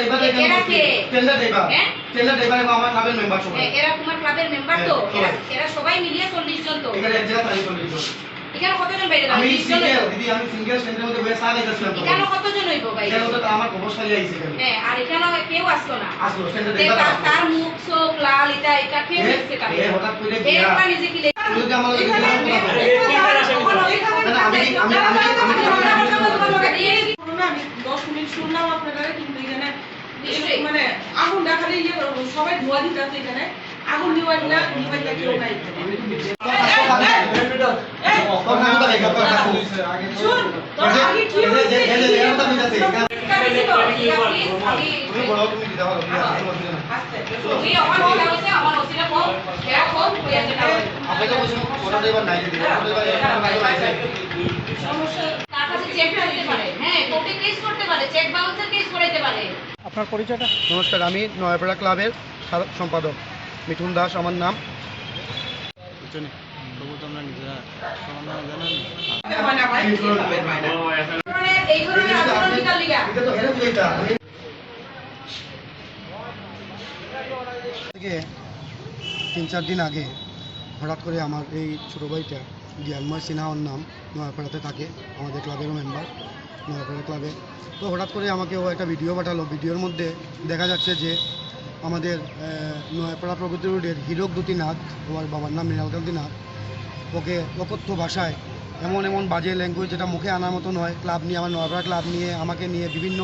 এবারে? Tender driver হ্যাঁ? Tender driver এবং আমার ক্লাবের মেম্বার সবাই। এরা তোমার ক্লাবের মেম্বার তো। হ্যাঁ, এরা সবাই। মিলিয়ে চল্লিশ জন তো। এখানে এক জায়গা তারিখ চলে গেল। এখানে কতজন বাইরে আমি সিঙ্গেল দিদি আমি সিঙ্গেল স্ট্যান্ডের মধ্যে বসে চা খাইতেছিলাম তখন। এখানে কতজন হইব বাইরে এখানে তো আমার অবস্থায় আইছে এখানে। হ্যাঁ আর এখানে কেউ আসতো না। আসলো স্ট্যান্ডার ড্রাইভার তার- তার মুখ চোখ লাল এটা এটা কেউ দেখতে পারে এ হঠাৎ করে কি লেখা? যদি আমার এখানে- আমি আমি- মিনিট শুনলাম আপনারা কিন্তু এখানে। মানে আগুন দেখালে ইয়ে করব, সবাই ধোয়া দিতে আছে এখানে আগুন নিবাই না কেউ দিতে পারো না। ড্রাইভার নাই। সমস্যা তার কাছে চেক করতে পারে হ্যাঁ কোর্টে কেস করতে পারে চেক বাউন্সের কেস করাইতে পারে আপনার পরিচয়টা? নমস্কার আমি নয়াপাড়া ক্লাবের সাধারণ সম্পাদক মিঠুন দাস আমার নাম। থেকে তিন চার দিন আগে হঠাৎ করে আমার এই ছোটো ভাইটা জ্ঞানময় সিনহা ওর নাম। নয়াপাড়াতে থাকে, আমাদের ক্লাবেরও মেম্বার নয়াপাড়া ক্লাবে তো হঠাৎ করে আমাকে ও একটা ভিডিও পাঠালো। ভিডিওর মধ্যে দেখা যাচ্ছে যে আমাদের নয়াপাড়া প্রগতি রোডের হীরক দুটি নাথ ওর বাবার নাম মৃণালকান্তি নাথ ওকে অকথ্য ভাষায় এমন এমন বাজে ল্যাঙ্গুয়েজ যেটা মুখে আনার মতো নয় ক্লাব নিয়ে, আমার নয়াপাড়া ক্লাব নিয়ে, আমাকে নিয়ে বিভিন্ন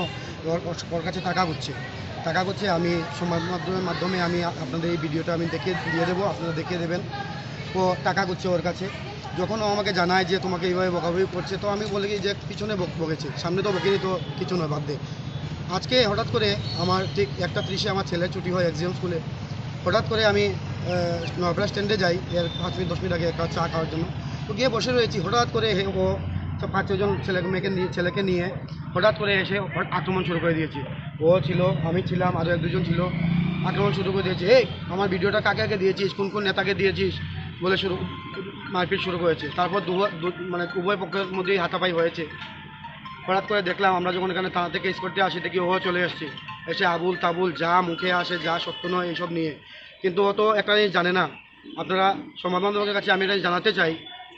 ওর কাছে টাকা করছে টাকা করছে আমি সংবাদ মাধ্যমের মাধ্যমে আমি আপনাদের এই ভিডিওটা আমি দেখে দিয়ে দেবো, আপনারা দেখিয়ে দেবেন। ও টাকা করছে ওর কাছে। যখন ও আমাকে জানায় যে তোমাকে এইভাবে বকাবকি করছে, তো আমি বলি যে পিছনে বক- বকেছে, সামনে তো বকেনি তো কিছু নয়, বাদ দে। আজকে হঠাৎ করে আমার ঠিক একটা ত্রিশে আমার ছেলের ছুটি হয় এক্সাম স্কুলে হঠাৎ করে আমি নয়পাড়া স্ট্যান্ডে যাই, এর পাঁচ মিনিট, দশ মিনিট আগে একটা চা খাওয়ার জন্য। তো গিয়ে বসে রয়েছি, হঠাৎ করে ও পাঁচ ছজন ছেলে মেয়েকে নিয়ে ছেলেকে নিয়ে হঠাৎ করে এসে আক্রমণ শুরু করে দিয়েছে। ও ছিল, আমি ছিলাম আরও এক দুজন ছিল, আক্রমণ শুরু করে দিয়েছে। এই, আমার ভিডিওটা কাকে কাকে দিয়েছিস? কোন কোন নেতাকে দিয়েছিস? বলে শুরু, মারপিট শুরু করেছে। তারপর দু মানে উভয় পক্ষের মধ্যেই হাতাপাই হয়েছে। হঠাৎ করে দেখলাম আমরা যখন এখানে থানা থেকে স্কোরটে আসি, দেখি ও চলে এসছে। এসে আবুল তাবুল যা মুখে আসে, যা সত্য নয়, এইসব নিয়ে। কিন্তু ও তো একটা জিনিস জানে না। আপনারা সমাজ মাধ্যমের কাছে আমি এটা জানাতে চাই,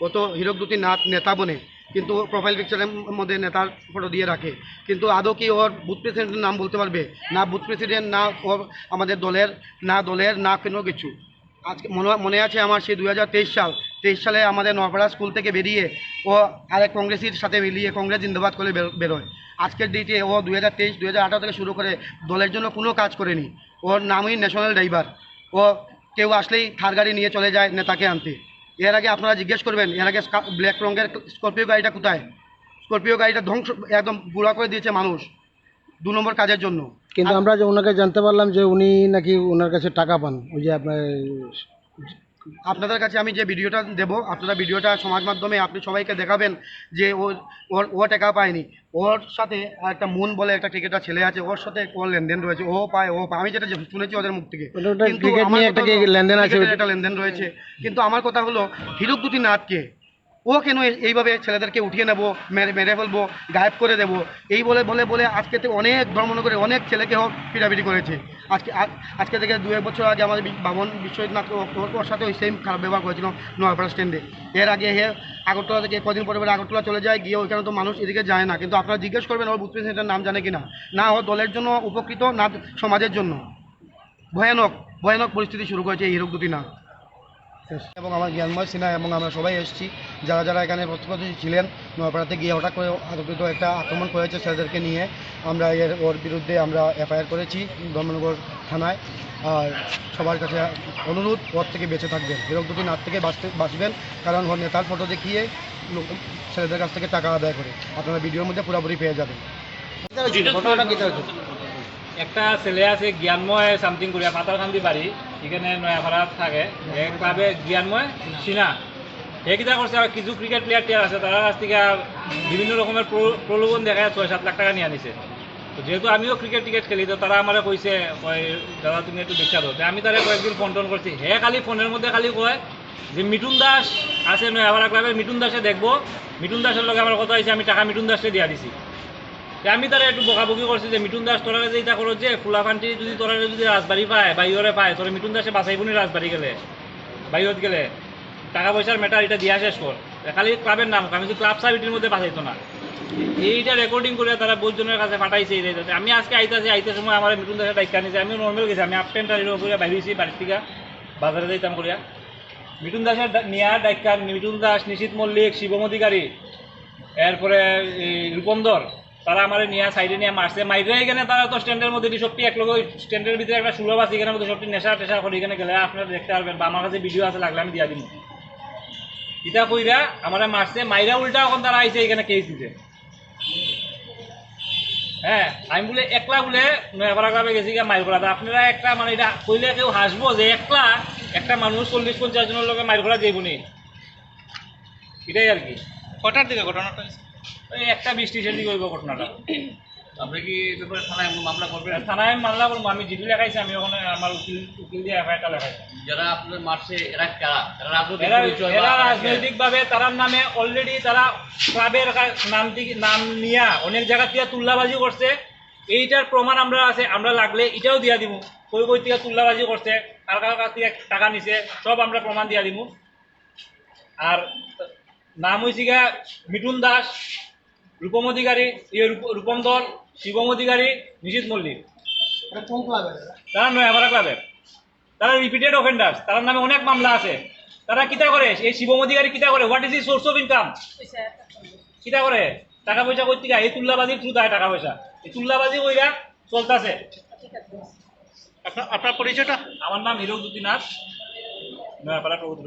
ও তো হিরক দুটি নাথ নেতা বনে, কিন্তু প্রোফাইল পিকচারের মধ্যে নেতার ফটো দিয়ে রাখে। কিন্তু আদৌ কি ওর বুথ প্রেসিডেন্টের নাম বলতে পারবে? না বুথ প্রেসিডেন্ট না ওর আমাদের দলের, না দলের, না কোনো কিছু। আজকে মনে আছে আমার সেই দুই হাজার তেইশ সাল। তেইশ সালে আমাদের নপাড়া স্কুল থেকে বেরিয়ে ও আরেক কংগ্রেসের সাথে মিলিয়ে কংগ্রেস জিন্দাবাদ করে বের- বেরোয়। আজকের ডেটে ও দু হাজার তেইশ দু থেকে শুরু করে দলের জন্য কোনো কাজ করেনি। ওর নামই ন্যাশনাল ড্রাইভার ও কেউ আসলেই থার গাড়ি নিয়ে চলে যায় নেতাকে আনতে। এর আগে আপনারা জিজ্ঞেস করবেন, এর আগে ব্ল্যাক রঙের স্করপিও গাড়িটা কোথায়? স্করপিও গাড়িটা ধ্বংস একদম গুঁড়া করে দিয়েছে মানুষ। দু নম্বর কাজের জন্য। কিন্তু আমরা যে ওনাকে জানতে পারলাম যে উনি নাকি ওনার কাছে টাকা পান ওই যে আপনার আপনাদের কাছে আমি যে ভিডিওটা দেব আপনারা ভিডিওটা সমাজ মাধ্যমে আপনি সবাইকে দেখাবেন যে ও ওর ও টাকা পায়নি। ওর সাথে একটা মুন বলে একটা টিকেটার ছেলে আছে ওর সাথে ওর লেনদেন রয়েছে ও পায় ও পায়। আমি যেটা শুনেছি ওদের মুখ থেকে। লেনদেন আছে? লেনদেন রয়েছে। কিন্তু আমার কথা হলো হিরক দুটি নাথকে ও কেন এইভাবে ছেলেদেরকে উঠিয়ে নেব, মেরে মেরে ফেলব, গায়েব করে দেবো? এই বলে বলে বলে আজকে থেকে অনেক ধর্ম করে অনেক ছেলেকে হোক পিটাপিটি করেছে। আজকে আজ- আজকে থেকে দু এক বছর আগে আমাদের বামন বিশ্বজিৎ ওর সাথে ওই সেম খারাপ ব্যবহার করেছিল নয়াপাড়া স্ট্যান্ডে এর আগে হে আগরতলা থেকে কদিন পরে পরে আগরতলা চলে যায়, গিয়ে ওইখানে তো মানুষ এদিকে যায় না। কিন্তু আপনারা জিজ্ঞেস করবেন, ওর বুথ প্রেসিডেন্টের নাম জানে কিনা? না না ও দলের জন্য উপকৃত, না সমাজের জন্য। ভয়ানক ভয়ানক পরিস্থিতি শুরু করেছে এই হিরক দুটি না এবং আমার জ্ঞানময় সিনহা এবং আমরা সবাই এসেছি। যারা যারা এখানে প্রতিপক্ষ ছিলেন নোয়াপাড়াতে গিয়ে হঠাৎ করে আতঙ্কিত একটা আক্রমণ করেছে ছেলেদেরকে নিয়ে। আমরা এর ওর বিরুদ্ধে আমরা এফআইআর করেছি ধর্মনগর থানায়। আর সবার কাছে অনুরোধ ওর থেকে বেঁচে থাকবেন। এরকম দুটি নাচ থেকে বাঁচতে বাঁচবেন। কারণ ওর নেতার ফটো দেখিয়ে ছেলেদের কাছ থেকে টাকা আদায় করে। আপনারা ভিডিওর মধ্যে পুরোপুরি পেয়ে যাবেন। একটা ছেলে আছে জ্ঞানময় সামথিং করিয়া পাতারকান্দি বাড়ি। এখানে নয়াপাড়া থাকে। এ ক্লাবে জ্ঞানময় সিনা সেইকেইটা করছে আর কিছু ক্রিকেট প্লেয়ার টিয়ার আছে। তারা কাছ থেকে বিভিন্ন রকমের প্র- প্রলোভন দেখায় ছয়, সাত লাখ টাকা নিয়ে আনিছে। তো যেহেতু আমিও ক্রিকেট টিকেট খেলি তো তারা আমারে কইছে কয়, দাদা, তুমি একটু দেখা দাও তো আমি তারে কয়েকদিন ফোন টোন করছি হে খালি ফোনের মধ্যে খালি কয় যে, মিঠুন দাস আছে নয়াপাড়া ক্লাবের মিঠুন দাসে দেখব। মিঠুন দাসের লগে আমার কথা হয়েছে আমি টাকা মিঠুন দাসে দিয়া দিছি। আমি তারা একটু বকাবকি করছি যে মিঠুন দাস তোরা যে এটা করো যে ফুলাফান্টি যদি তোরা যদি রাজবাড়ি পায় বাইরে পায়, তোরা মিঠুন দাসে বাঁচাইব নি রাজবাড়ি গেলে বাইরত গেলে। টাকা পয়সার ম্যাটার এটা দিয়া শেষ কর। খালি ক্লাবের নাম, আমি ক্লাব সার্ভিটির মধ্যে বাঁচাইতো না। এইটা রেকর্ডিং করে তারা বহুজনের কাছে পাঠাইছে এই। আমি আজকে আইতাছি আইতে সময় আমার মিটুন দাসের দায়িত্ব নিয়েছে আমি নর্মাল গেছি, আমি আপ টেন্ট করে বাইরেছি বাড়ির থেকে, বাজারে যাইতাম করিয়া। মিটুন দাসের নেয়ার দায়িত্ব মিটুন দাস, নিশিত মল্লিক, শিবম অধিকারী, এরপরে রূপন্দর তারা আমার নিয়ে সাইডে নিয়ে মারছে। মাইরে এখানে তারা তো স্ট্যান্ডের মধ্যে সবটি একলগে স্ট্যান্ডের ভিতরে একটা সুলভ আছে, এখানে মধ্যে সবটি নেশা টেশা করে এখানে গেলে আপনারা দেখতে পারবেন বা আমার কাছে ভিডিও আছে, লাগলে আমি দিয়া দিব ইটা কইরা আমার মারছে, মাইরা উল্টা এখন তারা আইছে এখানে কেস দিতে। হ্যাঁ আমি বলে একলা বলে নয়াপাড়া গ্রামে গেছি গিয়ে মাইর করা। আপনারা একটা মানে এটা কইলে কেউ হাসবো যে একলা একটা মানুষ চল্লিশ পঞ্চাশ জনের লোকে মাইর করা যাইবনি এটাই আর কি। কটার দিকে ঘটনাটা? ওই একটা বৃষ্টি সেদিকে হইব ঘটনাটা। আপনি কি ব্যাপারে থানায় মামলা করবেন? থানায় মামলা করব আমি জিডি লেখাইছি আমি ওখানে আমার উকিল উকিল দিয়ে এফআইআরটা লেখাইছি। যারা আপনার মারছে এরা কারা? এরা রাজনৈতিক এরা পরিচয় এরা বা- রাজনৈতিক ভাবে তার নামে অলরেডি তারা ক্লাবের নাম নাম নিয়া অনেক জায়গা থেকে তুল্লাবাজি করছে। এইটার প্রমাণ আমরা আছে আমরা লাগলে এটাও দিয়া দিব কই কই থেকে তুল্লাবাজি করছে কার কার কাছ থেকে টাকা নিছে সব আমরা প্রমাণ দিয়া দিব আর নাম হয়েছে গা মিঠুন দাস রূপম অধিকারী ইয়ে রূপম দল শিবম অধিকারী নিশিত মল্লিক। কোন ক্লাবে তারা নয়াপাড়া ক্লাবের। তারা রিপিটেড অফেন্ডার তার নামে অনেক মামলা আছে। তারা কিতা করে? এই শিবম অধিকারী কিতা করে? What is the source of income কিতা করে? টাকা পয়সা করতে গা এই তুল্লাবাজির থ্রু দেয় টাকা পয়সা এই তুল্লাবাজি কইরা চলতেছে। আপনার আপনার পরিচয়টা? আমার নাম হিরোজ্যোতি নাথ। নয়াপাড়া প্রভুত্র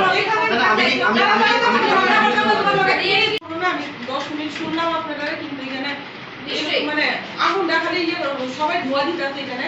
হ্যাঁ, আমি হ্যাঁ দশ মিনিট শুনলাম আপনারা কিন্তু এখানে মানে আগুন দেখালে ইয়ে সবাই ধোয়া দিতে এখানে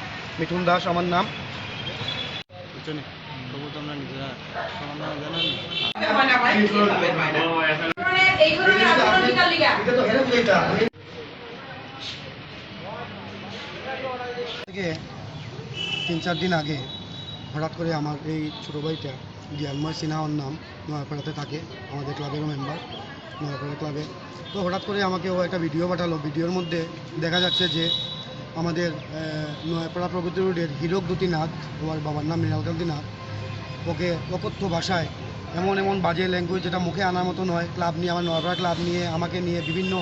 মিঠুন দাস আমার নাম। তিন চার দিন আগে হঠাৎ করে আমার এই ছোটো ভাইটা জ্ঞানময় সিনহাওয়ার নাম নয়াপাড়াতে থাকে আমাদের ক্লাবেরও মেম্বার নয়াপাড়া ক্লাবে। তো হঠাৎ করে আমাকে ও একটা ভিডিও পাঠালো। ভিডিওর মধ্যে দেখা যাচ্ছে যে আমাদের প্রগতি রোডের হীরক দুটি নাথ ওর বাবার নাম মৃণালকান্তি নাথ, ওকে অকথ্য ভাষায় এমন এমন বাজে ল্যাঙ্গুয়েজ যেটা মুখে আনার মতো নয়। ক্লাব নিয়ে, আমার নয়াপাড়া ক্লাব নিয়ে, আমাকে নিয়ে বিভিন্ন